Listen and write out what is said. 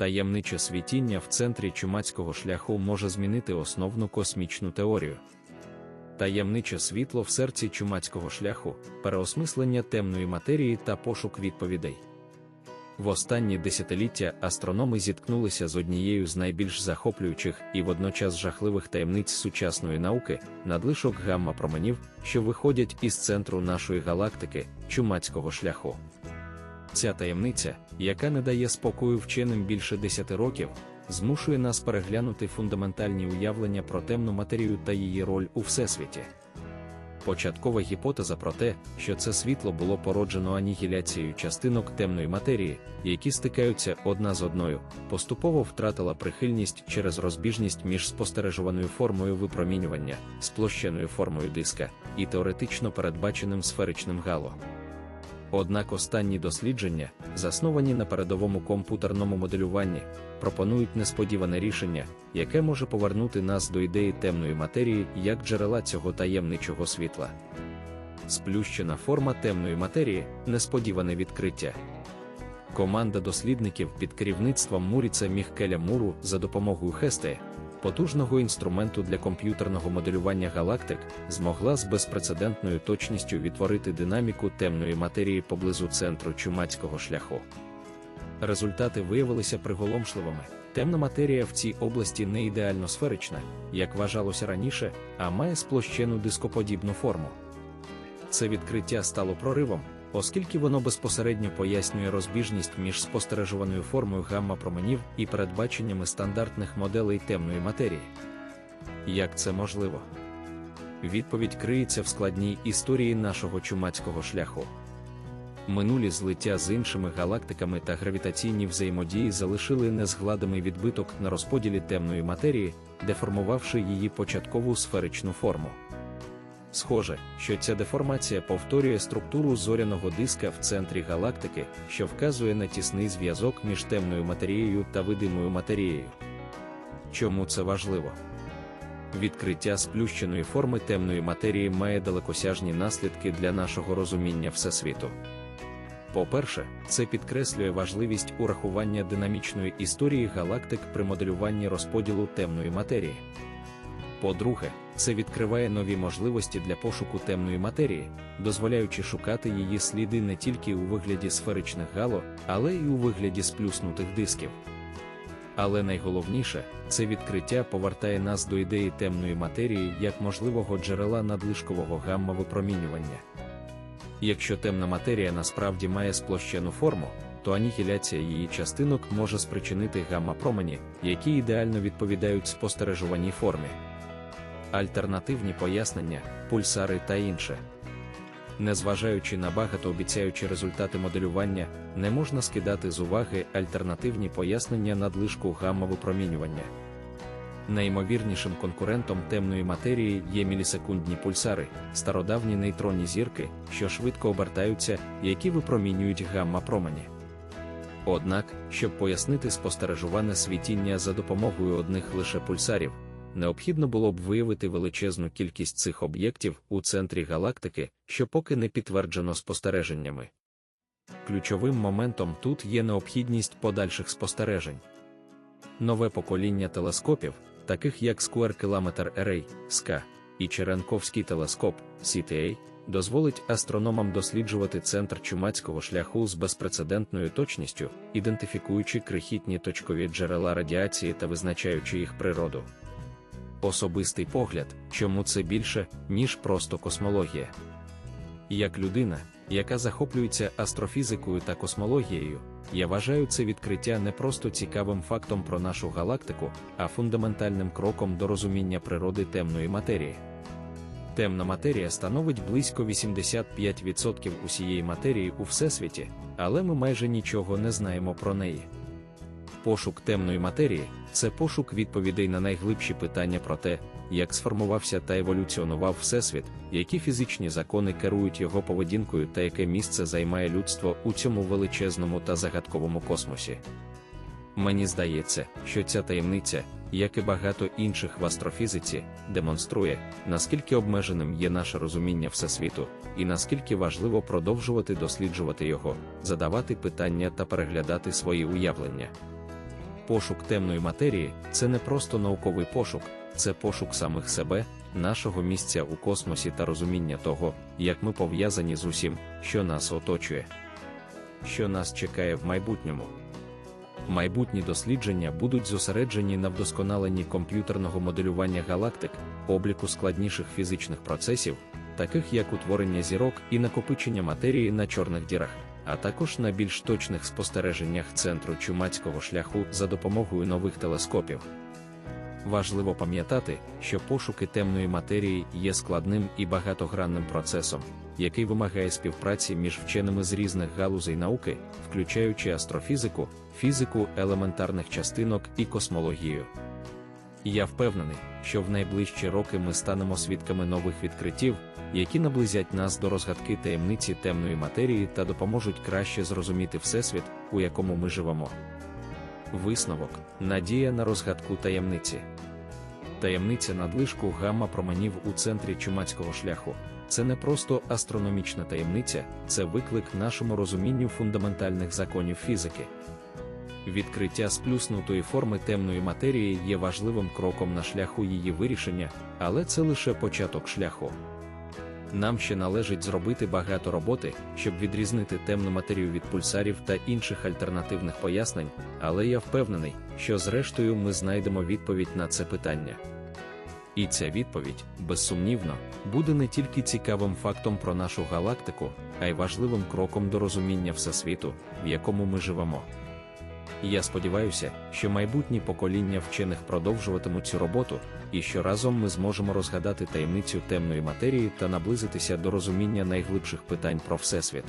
Таємниче світіння в центрі чумацького шляху може змінити основну космічну теорію. Таємниче світло в серці чумацького шляху, переосмислення темної матерії та пошук відповідей. В останні десятиліття астрономи зіткнулися з однією з найбільш захоплюючих і водночас жахливих таємниць сучасної науки, надлишок гамма-променів, що виходять із центру нашої галактики, чумацького шляху. Ця таємниця, яка не дає спокою вченим більше 10 років, змушує нас переглянути фундаментальні уявлення про темну матерію та її роль у всесвіті. Початкова гіпотеза про те, що це світло було породжено анігіляцією частинок темної матерії, які стикаються одна з одною, поступово втратила прихильність через розбіжність між спостережуваною формою випромінювання, сплощеною формою диска і теоретично передбаченим сферичним гало. Однак останні дослідження, засновані на передовому комп'ютерному моделюванні, пропонують несподіване рішення, яке може повернути нас до ідеї темної матерії як джерела цього таємничого світла. Сплющена форма темної матерії несподіване відкриття. Команда дослідників під керівництвом Муріца Міхкеля Муру за допомогою Хесте потужного інструменту для комп'ютерного моделювання галактик, змогла з безпрецедентною точністю відтворити динаміку темної матерії поблизу центру чумацького шляху. Результати виявилися приголомшливими. Темна матерія в цій області не ідеально сферична, як вважалося раніше, а має сплощену дископодібну форму. Це відкриття стало проривом, оскільки воно безпосередньо пояснює розбіжність між спостережуваною формою гамма-променів і передбаченнями стандартних моделей темної матерії. Як це можливо? Відповідь криється в складній історії нашого чумацького шляху. Минулі злиття з іншими галактиками та гравітаційні взаємодії залишили незгладимий відбиток на розподілі темної матерії, деформувавши її початкову сферичну форму. Схоже, що ця деформація повторює структуру зоряного диска в центрі галактики, що вказує на тісний зв'язок між темною матерією та видимою матерією. Чому це важливо? Відкриття сплющеної форми темної матерії має далекосяжні наслідки для нашого розуміння Всесвіту. По-перше, це підкреслює важливість урахування динамічної історії галактик при моделюванні розподілу темної матерії. По-друге, це відкриває нові можливості для пошуку темної матерії, дозволяючи шукати її сліди не тільки у вигляді сферичних гало, але й у вигляді сплюснутих дисків. Але найголовніше, це відкриття повертає нас до ідеї темної матерії як можливого джерела надлишкового гамма-випромінювання. Якщо темна матерія насправді має сплощену форму, то анігіляція її частинок може спричинити гамма-промені, які ідеально відповідають спостережуваній формі альтернативні пояснення, пульсари та інше. Незважаючи на багатообіцяючі результати моделювання, не можна скидати з уваги альтернативні пояснення надлишку гамма-випромінювання. Найімовірнішим конкурентом темної матерії є мілісекундні пульсари, стародавні нейтронні зірки, що швидко обертаються, які випромінюють гамма-промені. Однак, щоб пояснити спостережуване світіння за допомогою одних лише пульсарів, необхідно було б виявити величезну кількість цих об'єктів у центрі галактики, що поки не підтверджено спостереженнями. Ключовим моментом тут є необхідність подальших спостережень. Нове покоління телескопів, таких як Square Kilometer Array, SKA, і Черенковський телескоп CTA, дозволить астрономам досліджувати центр чумацького шляху з безпрецедентною точністю, ідентифікуючи крихітні точкові джерела радіації та визначаючи їх природу особистий погляд, чому це більше, ніж просто космологія. Як людина, яка захоплюється астрофізикою та космологією, я вважаю це відкриття не просто цікавим фактом про нашу галактику, а фундаментальним кроком до розуміння природи темної матерії. Темна матерія становить близько 85% усієї матерії у всесвіті, але ми майже нічого не знаємо про неї. Пошук темної матерії це пошук відповідей на найглибші питання про те, як сформувався та еволюціонував Всесвіт, які фізичні закони керують його поведінкою та яке місце займає людство у цьому величезному та загадковому космосі. Мені здається, що ця таємниця, як і багато інших в астрофізиці, демонструє, наскільки обмеженим є наше розуміння Всесвіту, і наскільки важливо продовжувати досліджувати його, задавати питання та переглядати свої уявлення. Пошук темної матерії це не просто науковий пошук, це пошук самих себе, нашого місця у космосі та розуміння того, як ми пов'язані з усім, що нас оточує, що нас чекає в майбутньому. Майбутні дослідження будуть зосереджені на вдосконаленні комп'ютерного моделювання галактик, обліку складніших фізичних процесів, таких як утворення зірок і накопичення матерії на чорних дірах, а також на більш точних спостереженнях центру чумацького шляху за допомогою нових телескопів. Важливо пам'ятати, що пошуки темної матерії є складним і багатогранним процесом, який вимагає співпраці між вченими з різних галузей науки, включаючи астрофізику, фізику елементарних частинок і космологію. Я впевнений, що в найближчі роки ми станемо свідками нових відкриттів, які наблизять нас до розгадки таємниці темної матерії та допоможуть краще зрозуміти Всесвіт, у якому ми живемо. Висновок надія на розгадку таємниці. Таємниця надлишку гамма променів у центрі чумацького шляху. Це не просто астрономічна таємниця, це виклик нашому розумінню фундаментальних законів фізики. Відкриття сплюснутої форми темної матерії є важливим кроком на шляху її вирішення, але це лише початок шляху. Нам ще належить зробити багато роботи, щоб відрізнити темну матерію від пульсарів та інших альтернативних пояснень, але я впевнений, що зрештою ми знайдемо відповідь на це питання. І ця відповідь, безсумнівно, буде не тільки цікавим фактом про нашу галактику, а й важливим кроком до розуміння Всесвіту, в якому ми живемо. Я сподіваюся, що майбутні покоління вчених продовжуватимуть цю роботу, і що разом ми зможемо розгадати таємницю темної матерії та наблизитися до розуміння найглибших питань про Всесвіт.